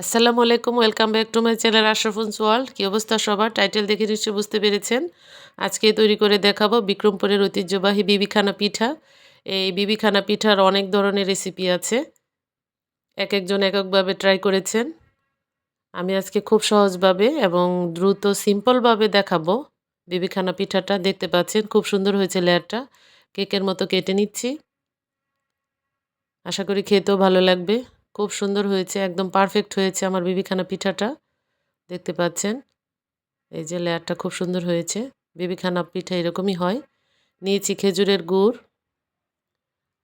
আসসালামু আলাইকুম, welcome back to my channel Ashrafun's world. কী অবস্থা সবার? টাইটেল দেখে নিশ্চয়ই বুঝতে পেরেছেন। আজকে তৈরি করে দেখাবো বিক্রমপুরের ঐতিহ্যবাহী বিবিখানা পিঠা। এই বিবিখানা পিঠার অনেক ধরনের রেসিপি আছে। এক একজন এক ট্রাই করেছেন। আমি আজকে খুব সহজভাবে এবং দ্রুত সিম্পলভাবে দেখাবো বিবিখানা পিঠাটা। দেখতে পাচ্ছেন, খুব সুন্দর হয়েছে লেয়ারটা। কেকের মতো কেটে নিচ্ছি। আশা করি খেতেও ভালো লাগবে। খুব সুন্দর হয়েছে, একদম পারফেক্ট হয়েছে আমার বিবিখানা পিঠাটা। দেখতে পাচ্ছেন? এই যে লেয়ারটা খুব সুন্দর হয়েছে, বিবিখানা পিঠা এরকমই হয়। নিয়েছি খেজুরের গুড়,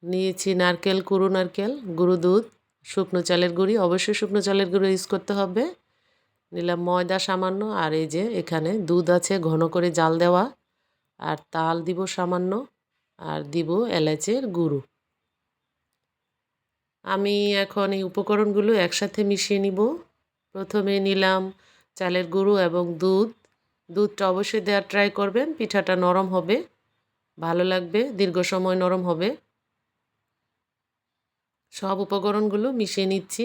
নিয়েছি নারকেল কুরু নারকেল, গুঁড়ো দুধ, শুকনো চালের গুঁড়ি। অবশ্যই শুকনো চালের গুঁড়ো ইউজ করতে হবে। নিলাম ময়দা সামান্য, আর এই যে এখানে দুধ আছে, ঘন করে জাল দেওয়া। আর তাল দিব সামান্য, আর দিব এলাচের গুঁড়ো। আমি এখন এই উপকরণগুলো একসাথে মিশিয়ে নিব। প্রথমে নিলাম চালের গুঁড়ো এবং দুধ। দুধটা অবশ্যই দেওয়ার ট্রাই করবেন, পিঠাটা নরম হবে, ভালো লাগবে, দীর্ঘ সময় নরম হবে। সব উপকরণগুলো মিশিয়ে নিচ্ছি।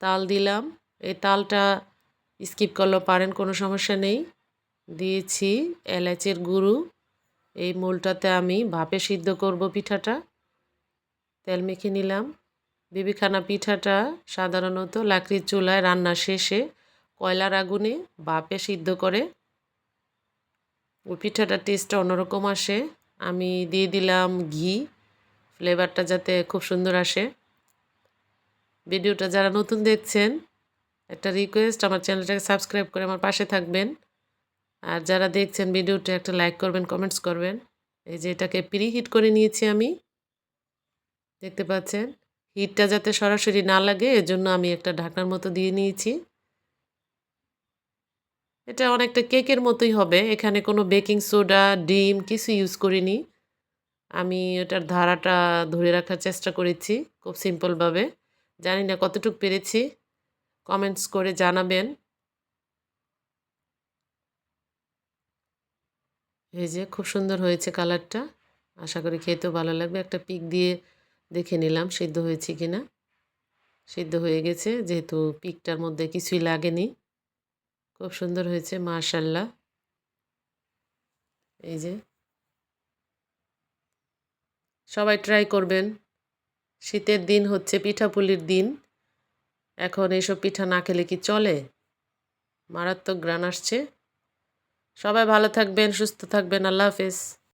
তাল দিলাম, এই তালটা স্কিপ করলেও পারেন, কোনো সমস্যা নেই। দিয়েছি এলাচের গুঁড়ো। এই মূলটাতে আমি ভাপে সিদ্ধ করব পিঠাটা। তেল মেখে নিলাম। বিবিখানা পিঠাটা সাধারণত লাকড়ির চুলায় রান্না শেষে কয়লার আগুনে বাপে সিদ্ধ করে। ওই পিঠাটার টেস্টটা অন্যরকম আসে। আমি দিয়ে দিলাম ঘি। ফ্লেভারটা যাতে খুব সুন্দর আসে। ভিডিওটা যারা নতুন দেখছেন, একটা রিকোয়েস্ট, আমার চ্যানেলটাকে সাবস্ক্রাইব করে আমার পাশে থাকবেন। আর যারা দেখছেন ভিডিওটা, একটা লাইক করবেন, কমেন্টস করবেন। এই যে এটাকে প্রি হিট করে নিয়েছি আমি। দেখতে পাচ্ছেন? হিটটা যাতে সরাসরি না লাগে, এজন্য আমি একটা ঢাকনার মতো দিয়ে নিয়েছি। এটা অনেকটা কেকের মতোই হবে। এখানে কোনো বেকিং সোডা, ডিম কিছু ইউজ করিনি। আমি ওটার ধারাটা ধরে রাখার চেষ্টা করেছি খুব সিম্পলভাবে। জানি না কতটুকু পেরেছি। কমেন্টস করে জানাবেন। এই যে খুব সুন্দর হয়েছে কালারটা। আশা করি খেতেও ভালো লাগবে। একটা পিক দিয়ে দেখে নিলাম সিদ্ধ হয়েছে কি না সিদ্ধ হয়ে গেছে, যেহেতু পিকটার মধ্যে কিছুই লাগেনি। খুব সুন্দর হয়েছে মাশাল্লাহ এই যে। সবাই ট্রাই করবেন। শীতের দিন হচ্ছে পিঠাপুলির দিন। এখন এইসব পিঠা না খেলে কি চলে? মারাত্মক গ্রান আসছে। সবাই ভালো থাকবেন, সুস্থ থাকবেন, আল্লাহ হাফেজ।